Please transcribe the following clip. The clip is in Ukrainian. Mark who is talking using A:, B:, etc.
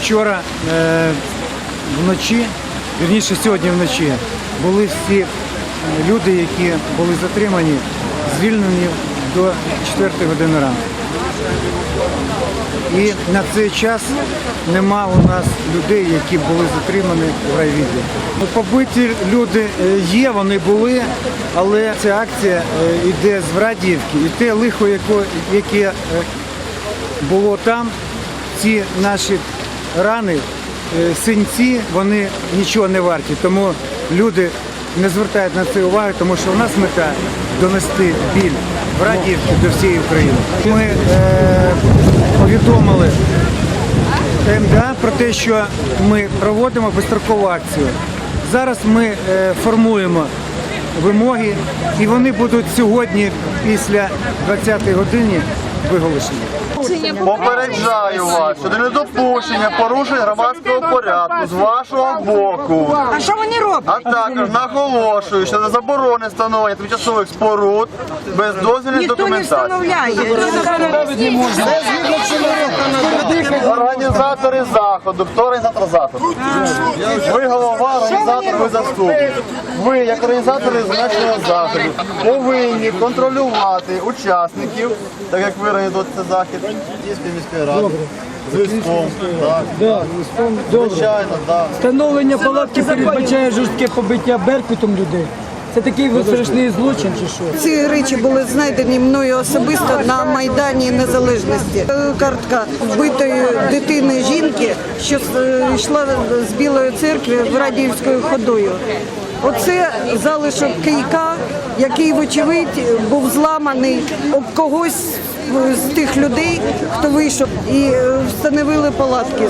A: Вчора е, вночі, вірніше сьогодні вночі, були всі е, люди, які були затримані, звільнені до 4 години ранку. І на цей час нема у нас людей, які були затримані в райвіді. Ну, Побиті люди е, є, вони були, але ця акція е, йде з Врадіївки, і те лихо, яке е, було там, ці наші рани, е, синці, вони нічого не варті. Тому люди не звертають на це уваги, тому що у нас мета донести біль в Радіївки до всієї України. Ми е, повідомили КМДА про те, що ми проводимо безстрокову акцію. Зараз ми е, формуємо вимоги, і вони будуть сьогодні після 20-ї години виголошені.
B: Попереджаю вас щодо недопущення порушень громадського порядку з вашого боку.
C: А що вони роблять?
B: А також наголошую щодо заборони встановлення тимчасових споруд без дозвільних
C: Ніхто не встановляє.
B: Організатори заходу. Хто організатор заходу? Ви голова, організатор, ви заступник. Ви, як організатори значного заходу, повинні контролювати учасників, так як ви організуєте захід, Київської міської ради. Так. Звичайно, так.
D: Встановлення палатки передбачає жорстке побиття беркутом людей. Це такий страшний злочин чи що?
C: Ці речі були знайдені мною особисто на Майдані Незалежності. Е, Картка вбитої дитини жінки, що е, йшла з Білої церкви в Радіївською ходою. Оце залишок кийка, який, вочевидь, був зламаний об когось з тих людей, хто вийшов і е, встановили палатки.